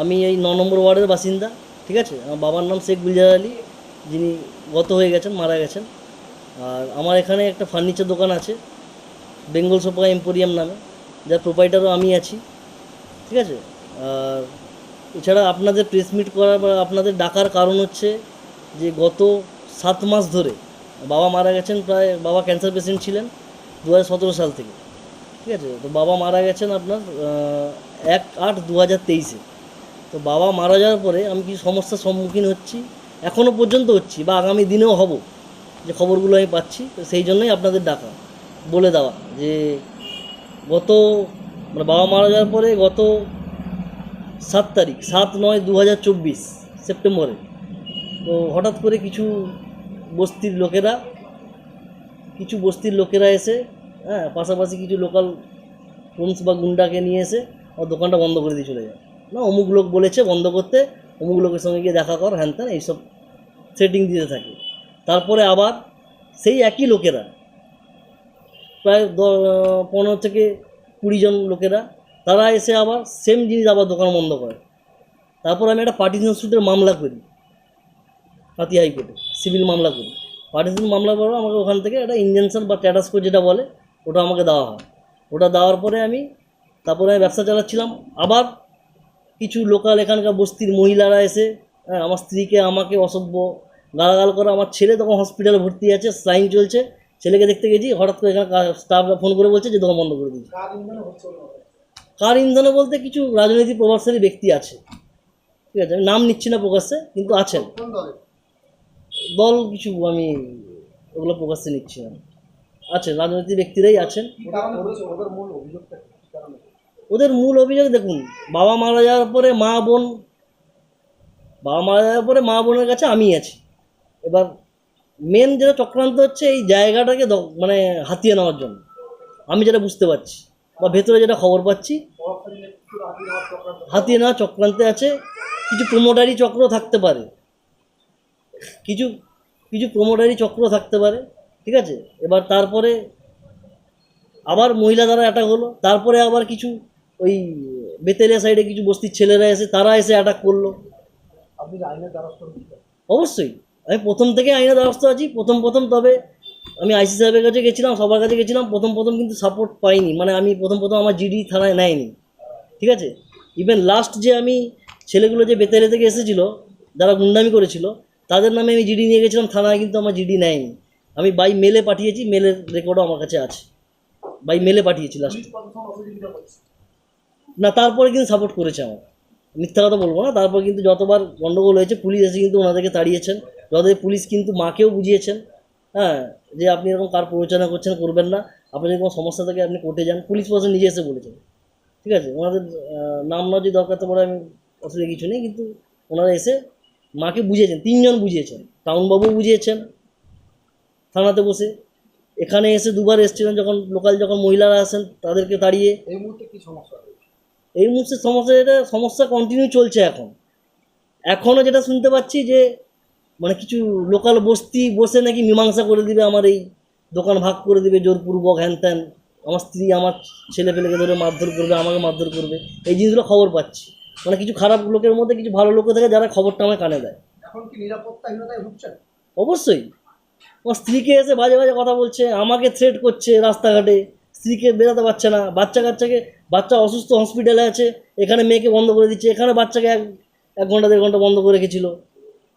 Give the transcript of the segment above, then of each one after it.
আমি এই ন নম্বর ওয়ার্ডের বাসিন্দা, ঠিক আছে? আমার বাবার নাম শেখ গুলজার আলী, যিনি গত হয়ে গেছেন, মারা গেছেন। আর আমার এখানে একটা ফার্নিচার দোকান আছে, বেঙ্গল সোফা এম্পোরিয়াম নামে, যার প্রোপাইটারও আমি আছি, ঠিক আছে? আর এছাড়া আপনাদের প্রেস মিট করার বা আপনাদের ডাকার কারণ হচ্ছে যে গত সাত মাস ধরে বাবা মারা গেছেন প্রায়, বাবা ক্যান্সার পেশেন্ট ছিলেন দু সাল থেকে, ঠিক আছে? তো বাবা মারা গেছেন আপনার এক আট দু হাজার তেইশে। তো বাবা মারা যাওয়ার পরে আমি কিছু সমস্যার সম্মুখীন হচ্ছি? এখনও পর্যন্ত হচ্ছি বা আগামী দিনেও হব যে খবরগুলো আমি পাচ্ছি, তো সেই জন্যই আপনাদের ডাকা। বলে দেওয়া যে গত মানে বাবা মারা যাওয়ার পরে গত সাত তারিখ, সাত নয় দু হাজার চব্বিশ সেপ্টেম্বরে। তো হঠাৎ করে কিছু বস্তির লোকেরা, কিছু বস্তির লোকেরা এসে হ্যাঁ পাশাপাশি কিছু লোকাল হোমস বা গুন্ডাকে নিয়ে এসে আমার দোকানটা বন্ধ করে দিয়ে চলে যায়। না, অমুক লোক বলেছে বন্ধ করতে, অমুক লোকের সঙ্গে গিয়ে দেখা কর, হ্যান ত্যান, এইসব সেটিং দিতে থাকে। তারপরে আবার সেই একই লোকেরা, প্রায় পনেরো থেকে কুড়ি জন লোকেরা, তারা এসে আবার সেম জিনিস আবার দোকান বন্ধ করে। তারপর আমি একটা পার্টিশন সুটের মামলা করি, হাতি হাইকোর্টে সিভিল মামলা করি। পার্টিশন মামলা করব আমাকে ওখান থেকে একটা ইঞ্জেকশন বা ট্যাটাসকো যেটা বলে, ওটা আমাকে দেওয়া হয়। ওটা দেওয়ার পরে আমি, তারপরে আমি ব্যবসা চালাচ্ছিলাম। আবার কিছু লোকাল এখানকার বস্তির মহিলারা এসে হ্যাঁ, আমার স্ত্রীকে আমাকে অসভ্য গালাগাল করে আমার ছেলে তখন হসপিটালে ভর্তি আছে স্লাইন চলছে ছেলেকে দেখতে গেছি হঠাৎ করে এখানে স্টাফরা ফোন করে বলছে যে দোকান বন্ধ করে দিয়েছে। কার ইন্ধনে বলতে কিছু রাজনৈতিক প্রভাবশালী ব্যক্তি আছে। ঠিক আছে আমি নাম নিচ্ছি না প্রকাশ্যে কিন্তু আছেন। দল? কিছু আমি ওগুলো প্রকাশ্যে নিচ্ছি না। আছেন রাজনৈতিক ব্যক্তিরাই আছেন। ওদের মূল অভিযোগ দেখুন, বাবা মারা যাওয়ার পরে মা বোন, বাবা মারা যাওয়ার পরে মা বোনের কাছে আমি আছি। এবার মেন যেটা চক্রান্ত হচ্ছে এই জায়গাটাকে মানে হাতিয়ে নেওয়ার জন্য। আমি যেটা বুঝতে পারছি বা ভেতরে যেটা খবর পাচ্ছি, হাতিয়ে নেওয়া চক্রান্তে আছে, কিছু প্রোমোটারি চক্র থাকতে পারে। কিছু কিছু প্রোমোটারি চক্র থাকতে পারে, ঠিক আছে? এবার তারপরে আবার মহিলা দ্বারা অ্যাটাক হলো, তারপরে আবার কিছু ওই বেতেলিয়া সাইডে কিছু বস্তির ছেলেরা এসে তারা এসে অ্যাটাক করল। আপনি আইনের দ্বারস্থ অবশ্যই। আমি প্রথম থেকে আইনের দ্বারস্থ আছি প্রথম প্রথম তবে আমি আইসি সাহেবের কাছে গেছিলাম সবার কাছে গেছিলাম প্রথম প্রথম কিন্তু সাপোর্ট পাইনি। মানে আমি প্রথম প্রথম আমার জিডি থানায় নেয়নি। ঠিক আছে? ইভেন লাস্ট যে আমি ছেলেগুলো যে বেতেলে থেকে এসেছিল যারা গুন্ডামি করেছিল তাদের নামে আমি জিডি নিয়ে গেছিলাম থানায় কিন্তু আমার জিডি নেয়নি। আমি বাই মেলে পাঠিয়েছি মেলের রেকর্ডও আমার কাছে আছে। বাই মেলে পাঠিয়েছি লাস্ট পুলিশ প্রশাসন অসহযোগিতা করছে না, তারপরে কিন্তু সাপোর্ট করেছে আমার মিথ্যা কথা বলব না, তারপর কিন্তু যতবার গণ্ডগোল হয়েছে, পুলিশ এসে কিন্তু ওনাদেরকে তাড়িয়েছেন। যতদিন পুলিশ কিন্তু মাকেও বুঝিয়েছেন হ্যাঁ যে আপনি এরকম কার প্ররোচনা করছেন, করবেন না। আপনার যদি কোনো সমস্যা থাকে, আপনি কোর্টে যান। পুলিশ প্রশাসন নিজে এসে বলেছেন ঠিক আছে? ওনাদের নাম না যদি দরকার তো পরে আমি অসুবিধা কিছু নেই, কিন্তু ওনারা এসে মাকে বুঝিয়েছেন, তিনজন বুঝিয়েছেন। টাউনবাবু বুঝিয়েছেন, থানাতে বসে। এখানে এসে দুবার এসেছিলেন যখন, লোকাল যখন মহিলারা আসেন, তাদেরকে তাড়িয়ে। এই মুহূর্তে কি সমস্যা এই মুহূর্তে সমস্যা যেটা সমস্যা কন্টিনিউ চলছে এখন। এখনও যেটা শুনতে পাচ্ছি যে মানে কিছু লোকাল বস্তি বসে নাকি মীমাংসা করে দিবে আমার এই দোকান ভাগ করে দিবে জোরপূর্বক হ্যান ত্যান। আমার স্ত্রী আমার ছেলে পেলেকে ধরে মারধর করবে আমাকে মারধর করবে। এই জিনিসগুলো খবর পাচ্ছি। মানে কিছু খারাপ লোকের মধ্যে কিছু ভালো লোক থাকে যারা খবরটা আমার কানে দেয়। এখন কি নিরাপত্তাহীনতায় ভুগছেন? অবশ্যই। আমার স্ত্রীকে এসে বাজে বাজে কথা বলছে আমাকে থ্রেট করছে রাস্তাঘাটে। স্ত্রীকে বেরোতে পারছে না। বাচ্চা কাচ্চাকে বাচ্চা অসুস্থ হসপিটালে আছে, এখানে মেয়েকে বন্ধ করে দিচ্ছে। এখানে বাচ্চাকে এক এক ঘণ্টা, দেড় ঘণ্টা বন্ধ করে রেখেছিল।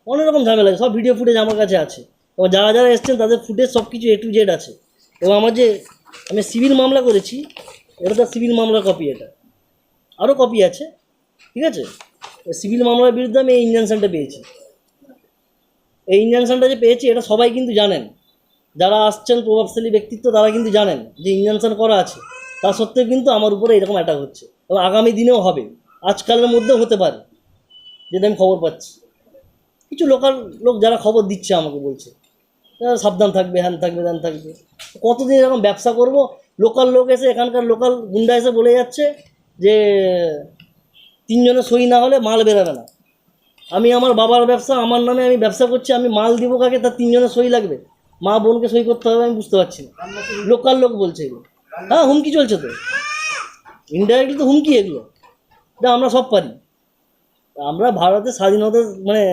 অনেক রকম ঝামেলা সব ভিডিও ফুটেজ আমার কাছে আছে। এবং যারা যারা এসছেন, তাদের ফুটেজ সব কিছু এ টু জেড আছে। এবং আমার যে আমি সিভিল মামলা করেছি, এটা তার সিভিল মামলার কপি এটা। আরও কপি আছে। ঠিক আছে? সিভিল মামলার বিরুদ্ধে আমি এই ইঞ্জেকশনটা পেয়েছি। এই ইঞ্জেকশনটা যে পেয়েছি, এটা সবাই কিন্তু জানেন। যারা আসছেন প্রভাবশালী ব্যক্তিত্ব, তারা কিন্তু জানেন যে ইঞ্জেকশন করা আছে। তা সত্ত্বেও কিন্তু আমার উপরে এরকম অ্যাটাক হচ্ছে। এবং আগামী দিনেও হবে। আজকালের মধ্যেও হতে পারে। যেটা আমি খবর পাচ্ছি। কিছু লোকাল লোক যারা খবর দিচ্ছে আমাকে বলছে। সাবধান থাকবে, হ্যান থাকবে ধ্যান থাকবে। কতদিন এরকম ব্যবসা করব? লোকাল লোক এসে এখানকার লোকাল গুন্ডা এসে বলে যাচ্ছে যে তিনজনের সই না হলে মাল বেরোবে না। আমি আমার বাবার ব্যবসা, আমার নামে আমি ব্যবসা করছি, আমি মাল দিব কাকে? তার তিনজনের সই লাগবে। মা বোনকে সই করতে হবে, আমি বুঝতে পারছি না। লোকাল লোক বলছে এগুলো। হ্যাঁ হুমকি চলছে তো। ইনডাইরেক্টলি তো হুমকি এগুলো। আমরা সব পারি। আমরা ভারতের স্বাধীনতা মানে